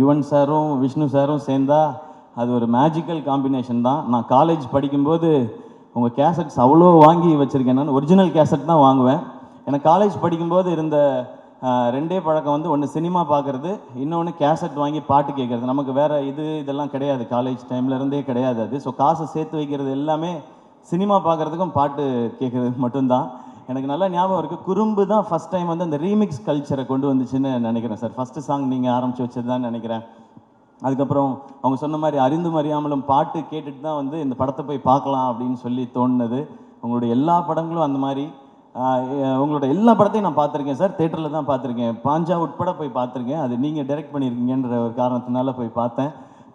யுவன் சாரும் விஷ்ணு சாரும் சேர்ந்தா அது ஒரு மேஜிக்கல் காம்பினேஷன் தான். நான் காலேஜ் படிக்கும்போது உங்கள் கேசட்ஸ் அவ்வளோ வாங்கி வச்சுருக்கேன். நான் ஒரிஜினல் கேசட் தான் வாங்குவேன். எனக்கு காலேஜ் படிக்கும்போது இருந்த ரெண்டே பழக்கம் வந்து ஒன்று சினிமா பார்க்குறது இன்னொன்று கேசட் வாங்கி பாட்டு கேட்குறது. நமக்கு வேறு இது இதெல்லாம் கிடையாது. காலேஜ் டைம்ல இருந்தே கிடையாது அது. ஸோ காசை சேர்த்து வைக்கிறது எல்லாமே சினிமா பார்க்குறதுக்கும் பாட்டு கேட்குறது மட்டும்தான். எனக்கு நல்லா ஞாபகம் இருக்குது குறும்பு தான் ஃபஸ்ட் டைம் வந்து அந்த ரீமிக்ஸ் கல்ச்சரை கொண்டு வந்துச்சுன்னு நினைக்கிறேன் சார். ஃபஸ்ட்டு சாங் நீங்கள் ஆரம்பித்து வச்சது தான் நினைக்கிறேன். அதுக்கப்புறம் அவங்க சொன்ன மாதிரி அறிந்தும் அறியாமலும் பாட்டு கேட்டுட்டு தான் வந்து இந்த படத்தை போய் பார்க்கலாம் அப்படின்னு சொல்லி தோணுனது உங்களுடைய எல்லா படங்களும் அந்த மாதிரி உங்களோட எல்லா படத்தையும் நான் பார்த்துருக்கேன் சார். தேட்டரில் தான் பார்த்துருக்கேன். பாஞ்சா உட்பட போய் பார்த்துருக்கேன். அது நீங்கள் டைரக்ட் பண்ணியிருக்கீங்கன்ற ஒரு காரணத்தினால போய் பார்த்தேன்.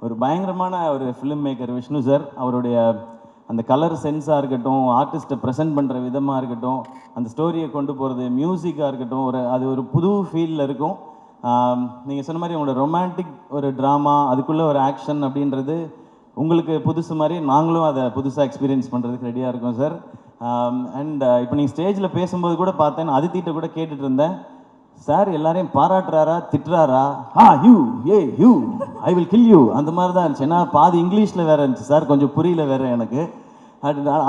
ஒரு பயங்கரமான ஒரு ஃபிலிம் மேக்கர் விஷ்ணு சார். அவருடைய அந்த கலர் சென்ஸாக இருக்கட்டும் ஆர்டிஸ்ட்டை ப்ரெசென்ட் பண்ணுற விதமாக இருக்கட்டும் அந்த ஸ்டோரியை கொண்டு போகிறது மியூசிக்காக இருக்கட்டும் ஒரு அது ஒரு புது ஃபீலில் இருக்கும். நீங்கள் சொன்ன மாதிரி உங்களோட ரொமான்டிக் ஒரு ட்ராமா அதுக்குள்ளே ஒரு ஆக்ஷன் அப்படின்றது உங்களுக்கு புதுசு மாதிரி நாங்களும் அதை புதுசாக எக்ஸ்பீரியன்ஸ் பண்ணுறதுக்கு ரெடியாக இருக்கோம் சார் அண்ட் இப்போ நீங்கள் ஸ்டேஜில் பேசும்போது கூட பார்த்தேன் அதித்திட்ட கூட கேட்டுட்டு இருந்தேன். சார் எல்லாரையும் பாராட்டுறாரா திட்டுறாரா? ஆ you hey you I will kill you அந்த மாதிரி தான் இருந்துச்சு. ஏன்னா பாதி இங்கிலீஷில் வேற இருந்துச்சு சார். கொஞ்சம் புரியல வேற எனக்கு.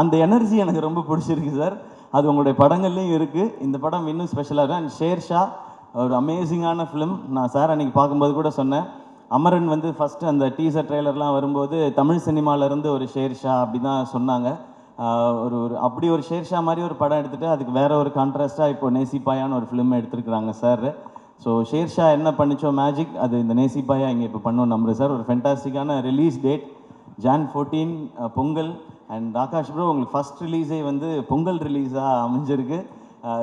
அந்த எனர்ஜி எனக்கு ரொம்ப பிடிச்சிருக்கு சார். அது உங்களுடைய படங்கள்லையும் இருக்குது இந்த படம் இன்னும் ஸ்பெஷலாக இருக்கும் அண்ட் ஷேர்ஷா ஒரு அமேசிங்கான ஃபிலிம் நான் சார் அன்றைக்கி பார்க்கும்போது கூட சொன்னேன். அமரன் வந்து ஃபஸ்ட்டு அந்த டீசர் ட்ரெய்லர்லாம் வரும்போது தமிழ் சினிமாவிலேருந்து ஒரு ஷேர்ஷா அப்படி தான் சொன்னாங்க. ஒரு ஒரு அப்படி ஒரு ஷேர்ஷா மாதிரி ஒரு படம் எடுத்துட்டு அதுக்கு வேற ஒரு கான்ட்ராஸ்டாக இப்போ நேசிப்பாயான்னு ஒரு ஃபிலிம் எடுத்துருக்குறாங்க சார் ஸோ ஷேர்ஷா என்ன பண்ணிச்சோ மேஜிக் அது இந்த நேசிப்பாயா இங்கே இப்போ பண்ணோம் நம்புறேன் சார் ஒரு ஃபென்டாஸ்டிக்கான release date Jan fourteen Pongal. And Akash bro உங்களுக்கு ஃபர்ஸ்ட் ரிலீஸே வந்து பொங்கல் ரிலீஸாக அமைஞ்சிருக்கு.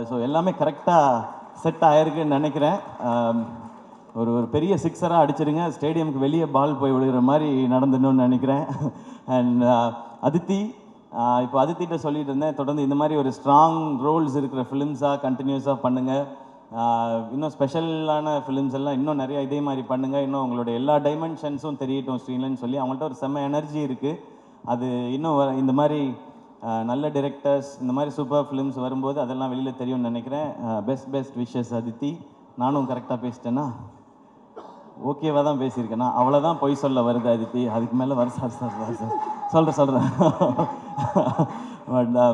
ஸோ எல்லாமே கரெக்டாக செட் ஆயிருக்குன்னு நினைக்கிறேன். ஒரு ஒரு பெரிய சிக்ஸராக அடிச்சிருங்க. ஸ்டேடியமுக்கு வெளியே பால் போய் விழுகிற மாதிரி நடந்துடணும்னு நினைக்கிறேன். அண்ட் அதித்தி இப்போ அதித்திட்ட சொல்லிட்டு இருந்தேன் தொடர்ந்து இந்த மாதிரி ஒரு ஸ்ட்ராங் ரோல்ஸ் இருக்கிற ஃபிலிம்ஸாக கண்டினியூஸாக பண்ணுங்கள் இன்னும் ஸ்பெஷலான ஃபிலிம்ஸ் எல்லாம் இன்னும் நிறையா இதே மாதிரி பண்ணுங்கள் இன்னும் உங்களோட எல்லா டைமென்ஷன்ஸும் தெரியட்டும் ஸ்க்ரீன்லன்னு சொல்லி அவங்கள்ட்ட ஒரு செம்ம எனர்ஜி இருக்குது அது இன்னும் வ- இந்த மாதிரி நல்ல டிரெக்டர்ஸ் இந்த மாதிரி சூப்பர் ஃபிலிம்ஸ் வரும்போது அதெல்லாம் வெளியில் தெரியும்னு நினைக்கிறேன். Best best wishes Aditi. நானும் கரெக்டாக பேசிட்டேன்னா ஓகேவா தான் பேசியிருக்கேன்னா அவ்வளோ தான் பொய் சொல்ல வருது அதித்தி அதுக்கு மேலே வர சார் சார் சார் சொல்கிறேன் சொல்கிறேன் பட்